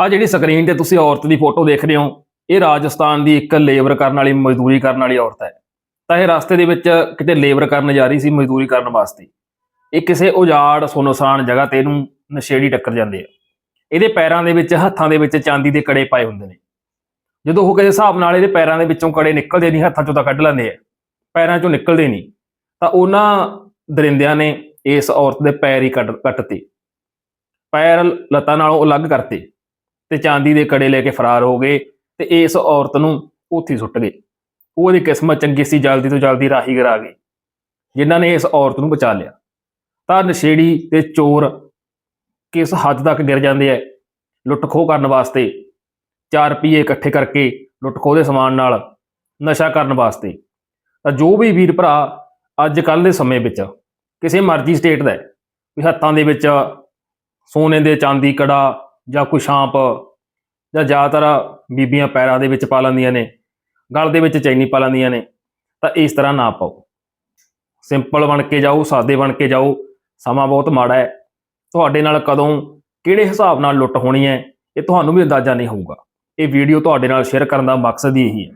ਆ ਜਿਹੜੀ ਸਕਰੀਨ ਤੇ ਤੁਸੀਂ ਔਰਤ ਦੀ ਫੋਟੋ ਦੇਖ ਰਹੇ ਹੋ, ਇਹ ਰਾਜਸਥਾਨ ਦੀ ਇੱਕ ਲੇਬਰ ਕਰਨ ਵਾਲੀ, ਮਜ਼ਦੂਰੀ ਕਰਨ ਵਾਲੀ ਔਰਤ ਹੈ। ਤਾਂ ਇਹ ਰਸਤੇ ਦੇ ਵਿੱਚ ਕਿਤੇ ਲੇਬਰ ਕਰਨ ਜਾ ਰਹੀ ਸੀ, ਮਜ਼ਦੂਰੀ ਕਰਨ ਵਾਸਤੇ। ਇਹ ਕਿਸੇ ਉਜਾੜ ਸੁਨਸਾਨ ਜਗ੍ਹਾ ਤੇ ਇਹਨੂੰ ਨਸ਼ੇੜੀ ਟੱਕਰ ਜਾਂਦੇ ਆ। ਇਹਦੇ ਪੈਰਾਂ ਦੇ ਵਿੱਚ, ਹੱਥਾਂ ਦੇ ਵਿੱਚ ਚਾਂਦੀ ਦੇ ਕੜੇ ਪਾਏ ਹੁੰਦੇ ਨੇ। ਜਦੋਂ ਉਹ ਕਿਸੇ ਹਿਸਾਬ ਨਾਲ ਇਹਦੇ ਪੈਰਾਂ ਦੇ ਵਿੱਚੋਂ ਕੜੇ ਨਿਕਲਦੇ ਨਹੀਂ, ਹੱਥਾਂ ਚੋਂ ਤਾਂ ਕੱਢ ਲੈਂਦੇ ਆ। ਪੈਰਾਂ ਚੋਂ ਨਿਕਲਦੇ ਨਹੀਂ। ਤਾਂ ਉਹਨਾਂ ਦਰਿੰਦਿਆਂ ਨੇ ਇਸ ਔਰਤ ਦੇ ਪੈਰ ਹੀ ਕੱਟ, ਕੱਟਤੇ। ਪੈਰ ਲੱਤਾਂ ਨਾਲੋਂ ਅਲੱਗ ਕਰਤੇ। ਤੇ ਚਾਂਦੀ ਦੇ ਕੜੇ ਲੈ ਕੇ ਫਰਾਰ ਹੋ ਗਏ ਤੇ ਇਸ ਔਰਤ ਨੂੰ ਉੱਥੇ ਸੁੱਟ ਗਏ। ਉਹਦੀ ਕਿਸਮਤ ਚੰਗੀ ਸੀ, ਜਲਦੀ ਤੋਂ ਜਲਦੀ ਰਾਹੀਗਰ ਆ ਗਏ ਜਿਨ੍ਹਾਂ ਨੇ ਇਸ ਔਰਤ ਨੂੰ ਬਚਾ ਲਿਆ। ਤਾਂ ਨਸ਼ੇੜੀ ਤੇ ਚੋਰ ਕਿਸ ਹੱਦ ਤੱਕ ਗਿਰ ਜਾਂਦੇ ਐ? ਲੁੱਟ ਖੋਹ ਕਰਨ ਵਾਸਤੇ 4 ਰੁਪਏ ਇਕੱਠੇ ਕਰਕੇ ਲੁੱਟ ਖੋਹ ਦੇ ਸਮਾਨ ਨਾਲ ਨਸ਼ਾ ਕਰਨ ਵਾਸਤੇ। ਤਾਂ ਜੋ ਵੀ ਵੀਰ ਭਰਾ ਅੱਜ ਕੱਲ ਦੇ ਸਮੇਂ ਵਿੱਚ ਕਿਸੇ ਮਰਜ਼ੀ ਸਟੇਟ ਦਾ ਵੀ ਹੱਥਾਂ ਦੇ ਵਿੱਚ ਸੋਨੇ ਦੇ ਚਾਂਦੀ, ਕੜਾ ਜਾਂ ਕੋਈ ਸ਼ਾਂਪ ਜਾਂ ਜ਼ਿਆਦਾਤਰ ਬੀਬੀਆਂ ਪੈਰਾਂ ਦੇ ਵਿੱਚ ਪਾ ਲੈਂਦੀਆਂ ਨੇ, ਗਲ ਦੇ ਵਿੱਚ ਚੈਨੀ ਪਾ ਲੈਂਦੀਆਂ ਨੇ, ਤਾਂ ਇਸ ਤਰ੍ਹਾਂ ਨਾ ਪਾਓ। ਸਿੰਪਲ ਬਣ ਕੇ ਜਾਓ, ਸਾਦੇ ਬਣ ਕੇ ਜਾਓ, ਸਮਾਂ ਬਹੁਤ ਮਾੜਾ ਹੈ। ਤੁਹਾਡੇ ਨਾਲ ਕਦੋਂ ਕਿਹੜੇ ਹਿਸਾਬ ਨਾਲ ਲੁੱਟ ਹੋਣੀ ਹੈ, ਇਹ ਤੁਹਾਨੂੰ ਵੀ ਅੰਦਾਜ਼ਾ ਨਹੀਂ ਹੋਊਗਾ। ਇਹ ਵੀਡੀਓ ਤੁਹਾਡੇ ਨਾਲ ਸ਼ੇਅਰ ਕਰਨ ਦਾ ਮਕਸਦ ਹੀ ਇਹੀ ਹੈ।